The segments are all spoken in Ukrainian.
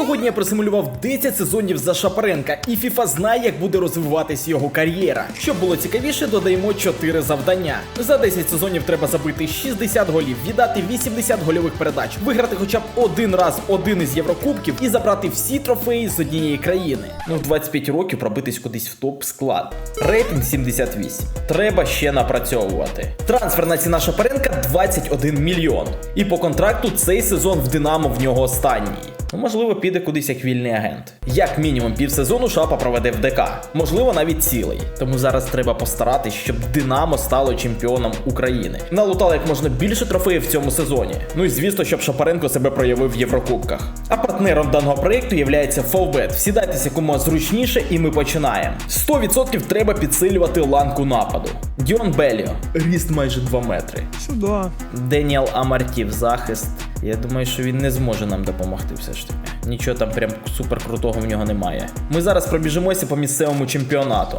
Сьогодні я просимулював 10 сезонів за Шапаренка, і FIFA знає, як буде розвиватись його кар'єра. Щоб було цікавіше, додаємо 4 завдання. За 10 сезонів треба забити 60 голів, віддати 80 гольових передач, виграти хоча б один раз один із Єврокубків і забрати всі трофеї з однієї країни. Ну, в 25 років пробитись кудись в топ склад. Рейтинг 78. Треба ще напрацьовувати. Трансферна ціна Шапаренка 21 мільйон. І по контракту цей сезон в Динамо в нього останній. Ну, можливо, піде кудись як вільний агент. Як мінімум півсезону Шапа проведе в ДК, можливо, навіть цілий. Тому зараз треба постаратись, щоб Динамо стало чемпіоном України. Налутали як можна більше трофеїв в цьому сезоні. Ну і звісно, щоб Шапаренко себе проявив в Єврокубках. А партнером даного проєкту є Фовбет. Всідайтеся кому зручніше, і ми починаємо. 100% треба підсилювати ланку нападу. Діон Беліо, ріст майже 2 метри. Сюда. Деніел Амартів захист. Я думаю, що він не зможе нам допомогти все ж таки. Нічого там прям супер крутого в нього немає. Ми зараз пробіжимося по місцевому чемпіонату.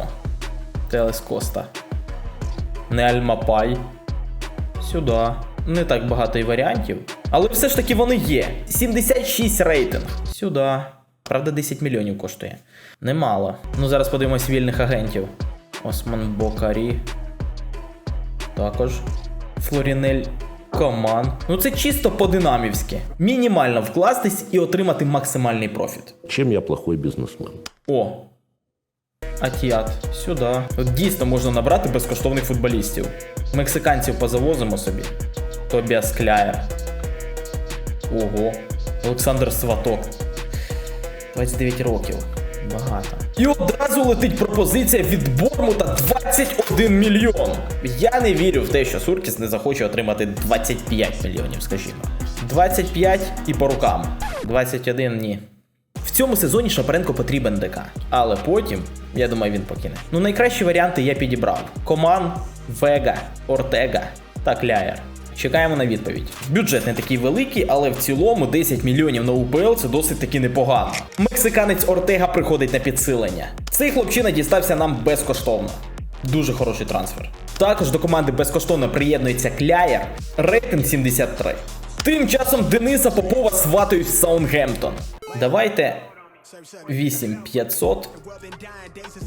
Телес Коста. Не Альмапай. Сюди. Не так багато і варіантів. Але все ж таки вони є. 76 рейтинг. Сюди. Правда, 10 мільйонів коштує. Немало. Ну зараз подивимось вільних агентів. Осман Бокарі. Також. Флорінель Коман. Ну це чисто по-динамівськи. Мінімально вкластись і отримати максимальний профіт. Чем я плохой бизнесмен? О. Атіат. Сюди. От дійсно можна набрати безкоштовних футболістів. Мексиканців позавозимо собі. Тобіас Кляєр. Ого. Олександр Сваток. 29 років. Багато. І одразу летить пропозиція від Бормута 21 мільйон. Я не вірю в те, що Суркіс не захоче отримати 25 мільйонів, скажімо. 25 і по рукам. 21 ні. В цьому сезоні Шапаренко потрібен ДК. Але потім, я думаю, він покине. Ну, найкращі варіанти я підібрав: Коман, Вега, Ортега та Кляєр. Чекаємо на відповідь. Бюджет не такий великий, але в цілому 10 мільйонів на УПЛ це досить таки непогано. Мексиканець Ортега приходить на підсилення. Цей хлопчина дістався нам безкоштовно. Дуже хороший трансфер. Також до команди безкоштовно приєднується Кляєр, рейтинг 73. Тим часом Дениса Попова сватають в Саунгемптон. Давайте 8500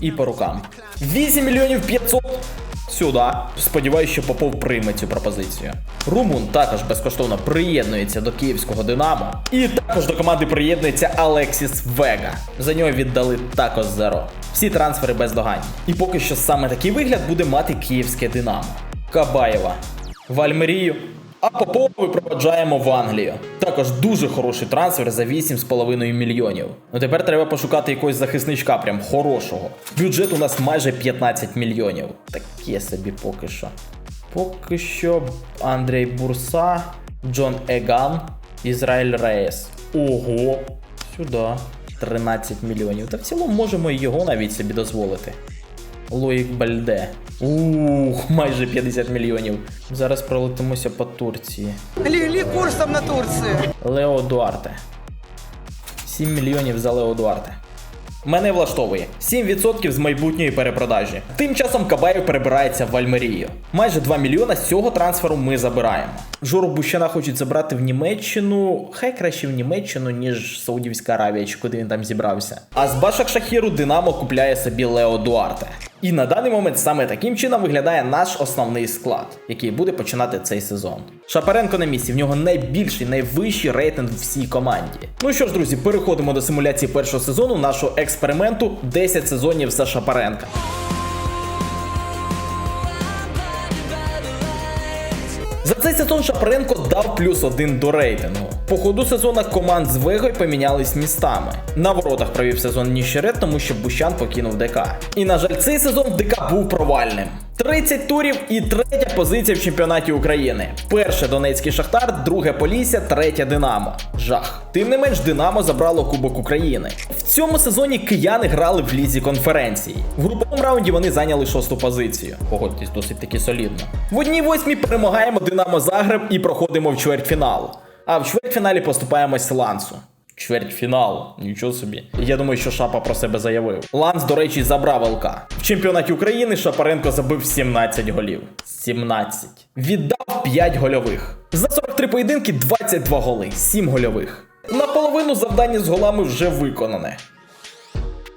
і по рукам. 8 мільйонів 500 сюди. Сподіваюсь, що Попов прийме цю пропозицію. Румун також безкоштовно приєднується до київського Динамо. І також до команди приєднується Алексіс Вега. За нього віддали також зеро. Всі трансфери бездоганні. І поки що саме такий вигляд буде мати київське Динамо. Кабаєва. В Альмерію. А Попова випроваджаємо в Англію. Також дуже хороший трансфер за 8,5 мільйонів. Ну тепер треба пошукати якогось захисничка, прям хорошого. Бюджет у нас майже 15 мільйонів. Таке собі поки що. Поки що Андрій Бурса, Джон Еган, Ізраїль Рейс. Ого, сюди. 13 мільйонів. Та в цілому можемо його навіть собі дозволити. Лоїк Бальде. Ух, майже 50 мільйонів. Зараз пролетимося по Турції. Легли курсом на Турцию. Лео Дуарте. 7 мільйонів за Лео Дуарте. Мене влаштовує 7% з майбутньої перепродажі. Тим часом Кабаєв перебирається в Альмерію. Майже 2 мільйона з цього трансферу ми забираємо. Жору Бущана хочуть забрати в Німеччину. Хай краще в Німеччину, ніж Саудівська Аравія, чи куди він там зібрався. А з Башак Шахіру Динамо купляє собі Лео Дуарте. І на даний момент саме таким чином виглядає наш основний склад, який буде починати цей сезон. Шапаренко на місці, в нього найбільший, найвищий рейтинг в всій команді. Ну що ж, друзі, переходимо до симуляції першого сезону нашого експерименту 10 сезонів за Шапаренка. За цей сезон Шапаренко дав плюс один до рейтингу. По ходу сезону команд з Вегою помінялись містами. На воротах провів сезон Ніщерет, тому що Бущан покинув ДК. І на жаль, цей сезон ДК був провальним. 30 турів і третя позиція в чемпіонаті України. Перше Донецький Шахтар, друге Полісся, третє Динамо. Жах. Тим не менш, Динамо забрало Кубок України. В цьому сезоні кияни грали в лізі конференції. В груповому раунді вони зайняли шосту позицію. Погодьтесь, досить таки солідно. В одній восьмій перемагаємо Динамо Загреб і проходимо в чвертьфінал. А в чвертьфіналі поступаємось Лансу. Чвертьфінал, нічого собі. Я думаю, що Шапа про себе заявив. Ланс, до речі, забрав ЛК. В чемпіонаті України Шапаренко забив 17 голів. 17. Віддав 5 гольових. За 43 поєдинки 22 голи, 7 гольових. Наполовину завдання з голами вже виконане.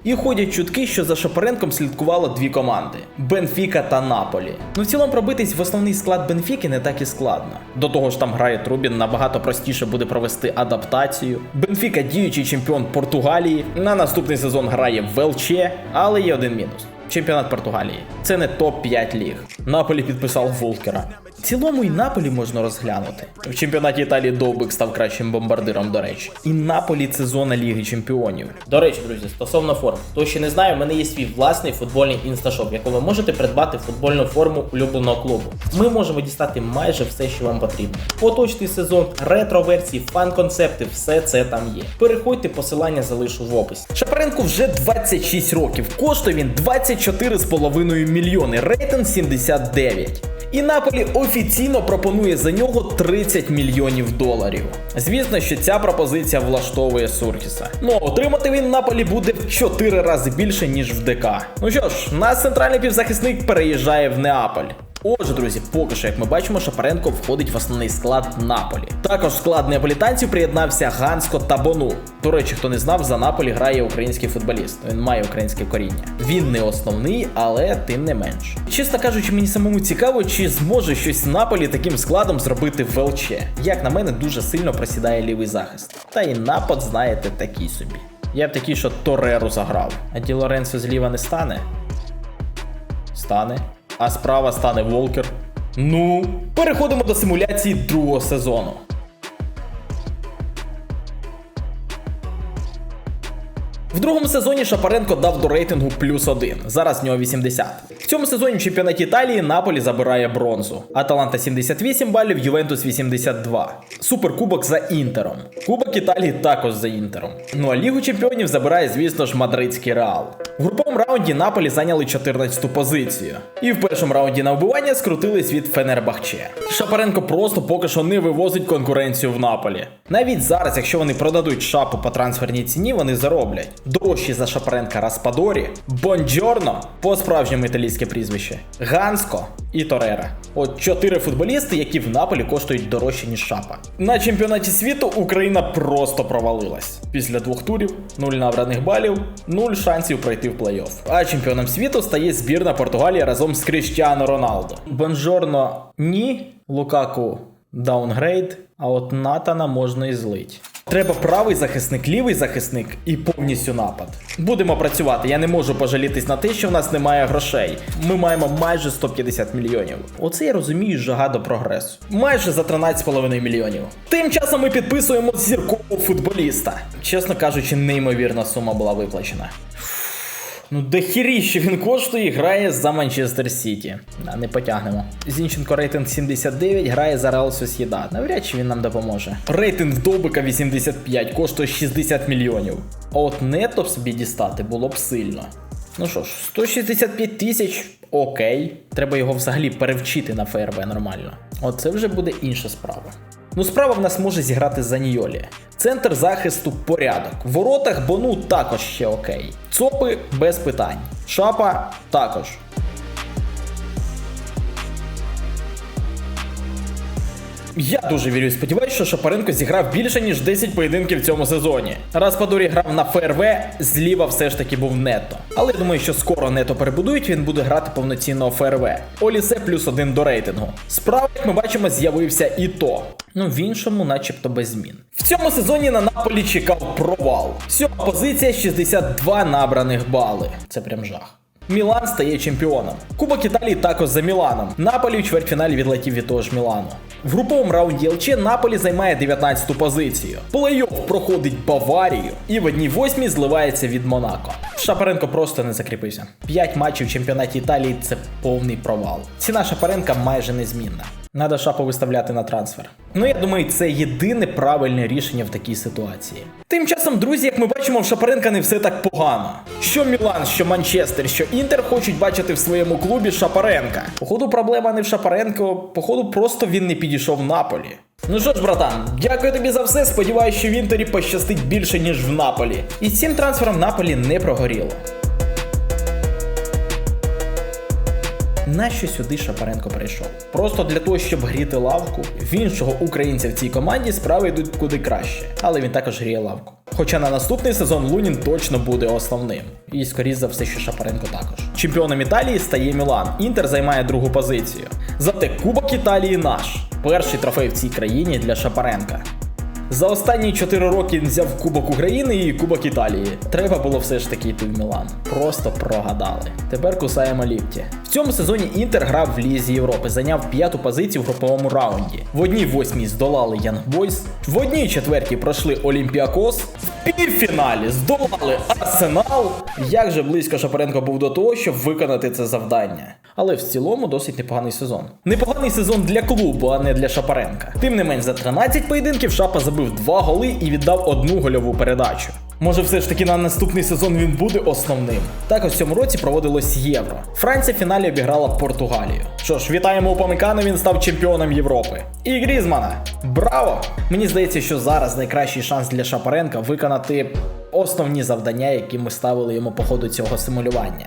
І ходять чутки, що за Шапаренком слідкувало дві команди Бенфіка та Наполі. Ну в цілому пробитись в основний склад Бенфіки не так і складно. До того ж там грає Трубін, набагато простіше буде провести адаптацію. Бенфіка діючий чемпіон Португалії. На наступний сезон грає в ЛЧ, але є один мінус. Чемпіонат Португалії. Це не топ-5 ліг. Наполі підписав Волкера. Цілому і Наполі можна розглянути. В чемпіонаті Італії Довбик став кращим бомбардиром, до речі. І Наполі це зона Ліги Чемпіонів. До речі, друзі, стосовно форм, хто ще не знає, в мене є свій власний футбольний інсташоп, в якому ви можете придбати футбольну форму улюбленого клубу. Ми можемо дістати майже все, що вам потрібно. Поточний сезон, ретро-версії, фан-концепти, все це там є. Переходьте, посилання залишу в описі. Шапаренку вже 26 років. Коштує він 24,5 мільйони, рейтинг 79. І Наполі офіційно пропонує за нього 30 мільйонів доларів. Звісно, що ця пропозиція влаштовує Суркіса. Ну а отримати він Наполі буде в 4 рази більше, ніж в ДК. Ну що ж, наш центральний півзахисник переїжджає в Неаполь. Отже, друзі, поки що, як ми бачимо, Шапаренко входить в основний склад Наполі. Також в склад неаполітанців приєднався Ганско та Бону. До речі, хто не знав, за Наполі грає український футболіст. Він має українське коріння. Він не основний, але тим не менш. Чесно кажучи, мені самому цікаво, чи зможе щось Наполі таким складом зробити в ЛЧ. Як на мене, дуже сильно просідає лівий захист. Та і напад, знаєте, такий собі. Я б такий, що Тореру заграв. А Ді Лоренцо зліва не стане? Стане. А справа стане Волкер. Ну, переходимо до симуляції другого сезону. В другому сезоні Шапаренко дав до рейтингу плюс один. Зараз в нього 80. Цьому сезоні в чемпіонаті Італії Наполі забирає бронзу. Аталанта 78 балів, Ювентус 82. Суперкубок за Інтером. Кубок Італії також за Інтером. Ну а Лігу чемпіонів забирає, звісно ж, мадридський реал. В груповому раунді Наполі зайняли 14-ту позицію. І в першому раунді на вбивання скрутились від Фенербахче. Шапаренко просто поки що не вивозить конкуренцію в Наполі. Навіть зараз, якщо вони продадуть шапу по трансферній ціні, вони зароблять. Дорожчі за Шапаренка Распадорі, Бонджорно, по справжньому італійське прізвище, Ганско і Торера. От чотири футболісти, які в Наполі коштують дорожче, ніж шапа. На чемпіонаті світу Україна просто провалилась. Після двох турів, нуль набраних балів, нуль шансів пройти в плей-офф. А чемпіоном світу стає збірна Португалії разом з Кріштіано Роналдо. Бонжорно ні, Лукаку даунгрейд, а от Натана можна і злить. Треба правий захисник, лівий захисник і повністю напад. Будемо працювати. Я не можу пожалітись на те, що в нас немає грошей. Ми маємо майже 150 мільйонів. Оце я розумію жага до прогресу. Майже за 13,5 мільйонів. Тим часом ми підписуємо зіркового футболіста. Чесно кажучи, неймовірна сума була виплачена. Ну, дохіріще він коштує і грає за Манчестер Сіті. Да, не потягнемо. Зінченко рейтинг 79, грає за Реал Сосєдад. Навряд чи він нам допоможе. Рейтинг Довбика 85, коштує 60 мільйонів. А от нето б собі дістати було б сильно. Ну що ж, 165 тисяч, окей. Треба його взагалі перевчити на ФРБ нормально. От це вже буде інша справа. Ну, справа в нас може зіграти Занійолі. Центр захисту порядок. В воротах Бону також ще окей. Цопи без питань. Шапа також. Я дуже вірю і сподіваюся, що Шапаренко зіграв більше, ніж 10 поєдинків в цьому сезоні. Раз Падорі грав на ФРВ, зліва все ж таки був нето. Але я думаю, що скоро нето перебудують, він буде грати повноцінного ФРВ. Олісе плюс один до рейтингу. Справа, як ми бачимо, з'явився і то. Ну, в іншому, начебто, без змін. В цьому сезоні на Наполі чекав провал. Сьома позиція 62 набраних бали. Це прям жах. Мілан стає чемпіоном. Кубок Італії також за Міланом. Наполі у чвертьфіналі відлетів від того ж Мілану. В груповому раунді ЛЧ Наполі займає 19-ту позицію. Плей-офф проходить Баварію і в одній восьмій зливається від Монако. Шапаренко просто не закріпився. П'ять матчів в чемпіонаті Італії це повний провал. Ціна Шапаренка майже незмінна. Надо шапу виставляти на трансфер. Ну я думаю, це єдине правильне рішення в такій ситуації. Тим часом, друзі, як ми бачимо, в Шапаренка не все так погано. Що Мілан, що Манчестер, що Інтер хочуть бачити в своєму клубі Шапаренка. Походу, проблема не в Шапаренко, походу, просто він не підійшов в Наполі. Ну що ж, братан, дякую тобі за все. Сподіваюсь, що в Інтері пощастить більше, ніж в Наполі. І з цим трансфером Наполі не прогоріло. Нащо сюди Шапаренко прийшов? Просто для того, щоб гріти лавку. В іншого українця в цій команді справи йдуть куди краще, але він також гріє лавку. Хоча на наступний сезон Лунін точно буде основним. І скоріш за все, що Шапаренко також. Чемпіоном Італії стає Мілан. Інтер займає другу позицію. Зате Кубок Італії наш. Перший трофей в цій країні для Шапаренка. За останні 4 роки він взяв Кубок України і Кубок Італії. Треба було все ж таки йти в Мілан. Просто прогадали. Тепер кусаємо лікті. В цьому сезоні Інтер грав в Лізі Європи, зайняв п'яту позицію в груповому раунді. В одній восьмій здолали Янг Бойс, в одній четвертій пройшли Олімпіакос, в півфіналі здолали Арсенал. Як же близько Шапаренко був до того, щоб виконати це завдання. Але в цілому досить непоганий сезон. Непоганий сезон для клубу, а не для Шапаренка. Тим не менш, за 13 поєдинків Шапа забив 2 голи і віддав одну гольову передачу. Може, все ж таки на наступний сезон він буде основним. Також в цьому році проводилось євро. Франція в фіналі обіграла Португалію. Що ж, вітаємо Упамекана, він став чемпіоном Європи. І Грізмана. Браво! Мені здається, що зараз найкращий шанс для Шапаренка виконати основні завдання, які ми ставили йому по ходу цього симулювання.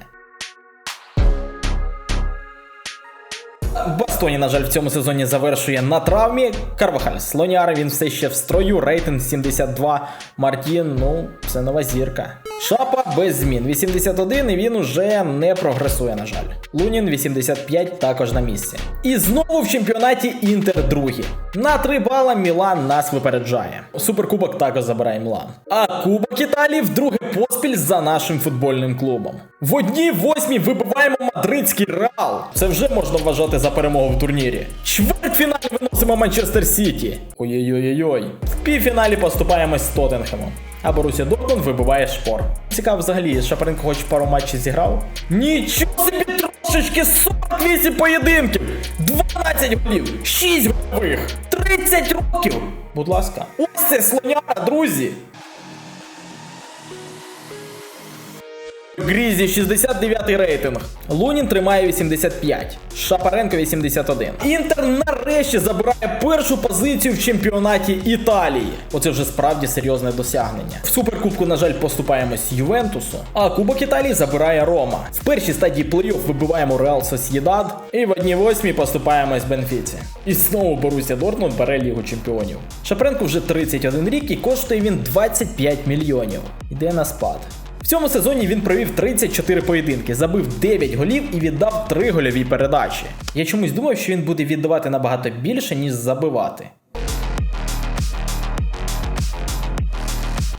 Бастоні, на жаль, в цьому сезоні завершує на травмі. Карвахаль Слоняр, він все ще в строю. Рейтинг 72. Мартін, ну, це нова зірка. Шапа без змін. 81, і він уже не прогресує, на жаль. Лунін 85 також на місці. І знову в чемпіонаті Інтер другі. На 3 бала Мілан нас випереджає. Суперкубок також забирає Мілан. А Кубок Італії вдруге поспіль за нашим футбольним клубом. В одній восьмій вибиваємо мадридський реал. Це вже можна вважати за перемогу в турнірі. Чвертьфіналі виносимо Манчестер Сіті. Ой-ой-ой-ой. В півфіналі поступаємось з Тоттенхемом. А Борусія Дортмунд вибиває шпор. Цікаво взагалі, Шапаренко хоч пару матчів зіграв. Нічого собі трошечки 48 поєдинків, 12 голів, 6 гольових, 30 років. Будь ласка, ось це слоняра, друзі. Грізі 69 рейтинг. Лунін тримає 85. Шапаренко 81. Інтер нарешті забирає першу позицію в чемпіонаті Італії. Оце вже справді серйозне досягнення. В суперкубку, на жаль, поступаємось Ювентусу. А Кубок Італії забирає Рома. В першій стадії плей-офф вибиваємо Реал Сосєдад. І в одній восьмій поступаємось Бенфіці. І знову Борусія Дортмунд бере Лігу чемпіонів. Шапаренко вже 31 рік і коштує він 25 мільйонів. Іде на спад. Цьому сезоні він провів 34 поєдинки, забив 9 голів і віддав 3 гольові передачі. Я чомусь думав, що він буде віддавати набагато більше, ніж забивати.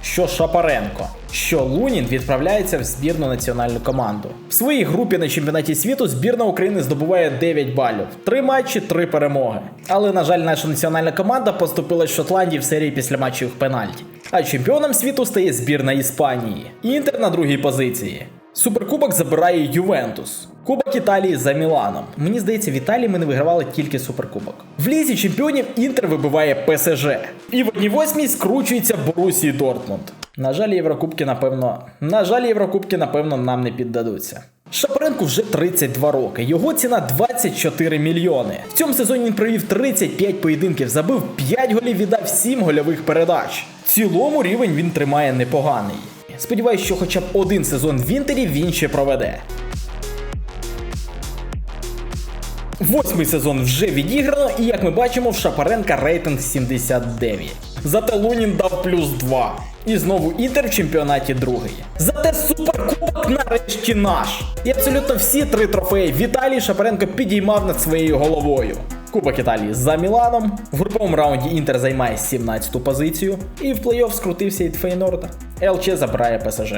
Що Шапаренко, що Лунін відправляється в збірну національну команду. В своїй групі на чемпіонаті світу збірна України здобуває 9 балів, 3 матчі, 3 перемоги. Але, на жаль, наша національна команда поступила з Шотландії в серії після матчів пенальті. А чемпіоном світу стає збірна Іспанії. Інтер на другій позиції. Суперкубок забирає Ювентус. Кубок Італії за Міланом. Мені здається, в Італії ми не вигравали тільки суперкубок. В лізі чемпіонів Інтер вибиває ПСЖ. І в одній восьмій скручується Борусії Дортмунд. На жаль, Єврокубки, напевно. На жаль, Єврокубки, напевно, нам не піддадуться. Шапаренку вже 32 роки. Його ціна 24 мільйони. В цьому сезоні він провів 35 поєдинків, забив 5 голів, віддав 7 гольових передач. В цілому рівень він тримає непоганий. Сподіваюсь, що хоча б один сезон в Інтері він ще проведе. Восьмий сезон вже відіграно, і як ми бачимо, в Шапаренка рейтинг 79. Зате Лунін дав плюс 2. І знову Інтер в чемпіонаті другий. Зате суперкубок нарешті наш. І абсолютно всі три трофеї в Італії Шапаренко підіймав над своєю головою. Кубок Італії за Міланом. В груповому раунді Інтер займає 17-ту позицію. І в плей-офф скрутився від Фейнорда. ЛЧ забирає ПСЖ.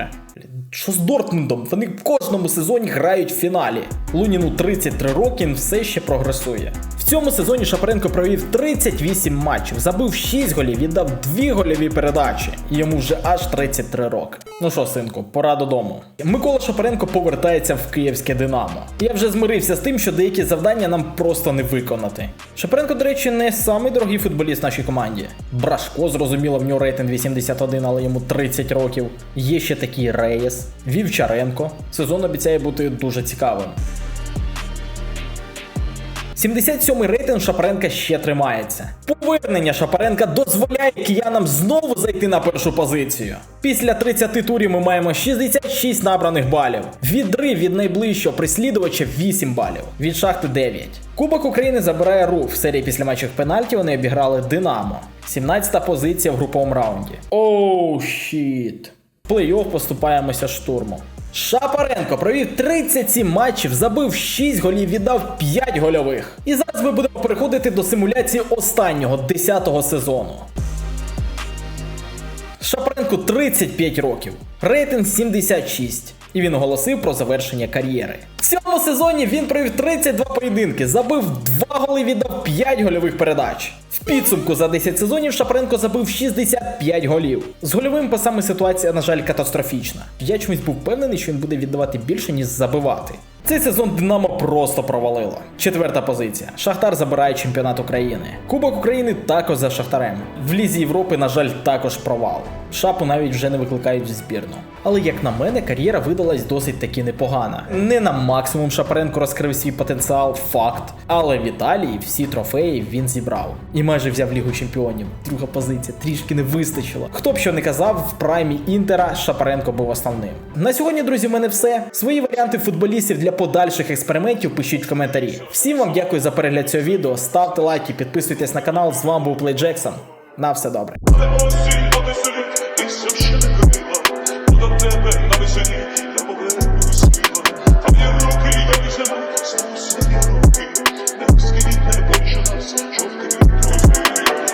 Що з Дортмундом? Вони в кожному сезоні грають в фіналі. Луніну 33 роки, він все ще прогресує. Цьому сезоні Шапаренко провів 38 матчів, забив 6 голів, віддав 2 гольові передачі. Йому вже аж 33 роки. Ну що, синку, пора додому. Микола Шапаренко повертається в київське Динамо. Я вже змирився з тим, що деякі завдання нам просто не виконати. Шапаренко, до речі, не самий дорогий футболіст в нашій команді. Брашко, зрозуміло, в нього рейтинг 81, але йому 30 років. Є ще такий Реєс, Вівчаренко. Сезон обіцяє бути дуже цікавим. 77-й рейтинг Шапаренка ще тримається. Повернення Шапаренка дозволяє киянам знову зайти на першу позицію. Після 30 турів ми маємо 66 набраних балів. Відрив від найближчого прислідувача 8 балів. Від шахти 9. Кубок України забирає рух. В серії після матчів пенальті вони обіграли Динамо. 17-та позиція в груповому раунді. Оу, щіт. В плей-офф поступаємося штурмом. Шапаренко провів 37 матчів, забив 6 голів, віддав 5 гольових. І зараз ми будемо переходити до симуляції останнього 10-го сезону. Шапаренку 35 років, рейтинг 76. І він оголосив про завершення кар'єри. В цьому сезоні він провів 32 поєдинки, забив 2 голи, віддав 5 гольових передач. Підсумку за 10 сезонів Шапаренко забив 65 голів. З гольовим пасами ситуація, на жаль, катастрофічна. Я чомусь був впевнений, що він буде віддавати більше, ніж забивати. Цей сезон Динамо просто провалило. Четверта позиція. Шахтар забирає чемпіонат України. Кубок України також за Шахтарем. В Лізі Європи, на жаль, також провал. Шапу навіть вже не викликають в збірну. Але як на мене, кар'єра видалась досить таки непогана. Не на максимум Шапаренко розкрив свій потенціал, факт. Але в Італії всі трофеї він зібрав. І майже взяв Лігу чемпіонів. Друга позиція трішки не вистачило. Хто б що не казав, в праймі Інтера Шапаренко був основним. На сьогодні, друзі, в мене все. Свої варіанти футболістів для подальших експериментів пишіть в коментарі. Всім вам дякую за перегляд цього відео. Ставте лайки, підписуйтесь на канал. З вами був Плей Джексон. На все добре.